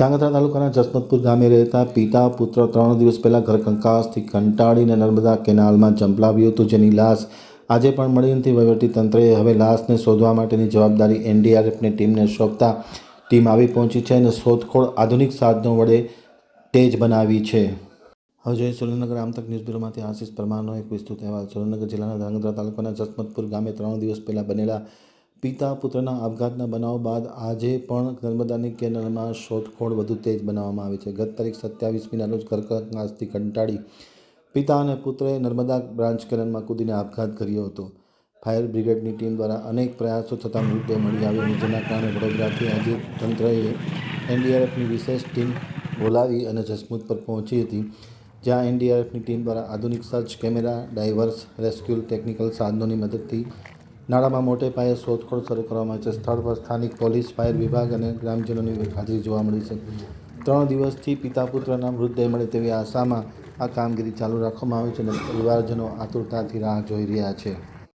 ધાંગધ્રા તાલુકાના જસમતપુર ગામે રહેતા પિતા પુત્ર ત્રણ દિવસ પહેલાં ઘર કંકાસથી કંટાળીને નર્મદા કેનાલમાં ઝંપલાવ્યું હતું, જેની લાશ આજે પણ મળી નથી વહીવટી તંત્રએ હવે લાશને શોધવા માટેની જવાબદારી એનડીઆરએફની ટીમને સોંપતા ટીમ આવી પહોંચી છે અને શોધખોળ આધુનિક સાધનો વડે તેજ બનાવી છે. હવે જોઈએ સુરેન્દ્રનગર આમતક ન્યૂઝ બ્યુરોમાંથી આશીષ પરમારનો એક વિસ્તૃત અહેવાલ. સુરેન્દ્રનગર જિલ્લાના ધાંગધ્રા તાલુકાના જસમતપુર ગામે ત્રણ દિવસ પહેલાં બનેલા પિતા પુત્રના આપઘાતના બનાવ બાદ આજે પણ નર્મદાની કેનાલમાં શોધખોળ વધુ તેજ બનાવવામાં આવી છે. ગત તારીખ સત્યાવીસમીના રોજ કર્કનાશથી કંટાળી પિતા અને પુત્રએ નર્મદા બ્રાન્ચ કેનાલમાં કૂદીને આપઘાત કર્યો હતો. ફાયર બ્રિગેડની ટીમ દ્વારા અનેક પ્રયાસો છતાં મૃતદેહ મળી આવ્યો જેના કારણે વડોદરાથી આજે તંત્રએ એનડીઆરએફની વિશેષ ટીમ બોલાવી અને જસમુદ પર પહોંચી હતી. જ્યાં એનડીઆરએફની ટીમ દ્વારા આધુનિક search camera, divers, rescue technical સાધનોની મદદથી નાળામાં મોટે પાયે શોધખોળ શરૂ કરવામાં આવી છે. સ્થળ પર સ્થાનિક પોલીસ, ફાયર વિભાગ અને ગ્રામજનોની હાજરી જોવા મળી છે. ત્રણ દિવસથી પિતા પુત્રના મૃતદેહ મળે તેવી આશામાં આ કામગીરી ચાલુ રાખવામાં આવી છે અને પરિવારજનો આતુરતાથી રાહ જોઈ રહ્યા છે.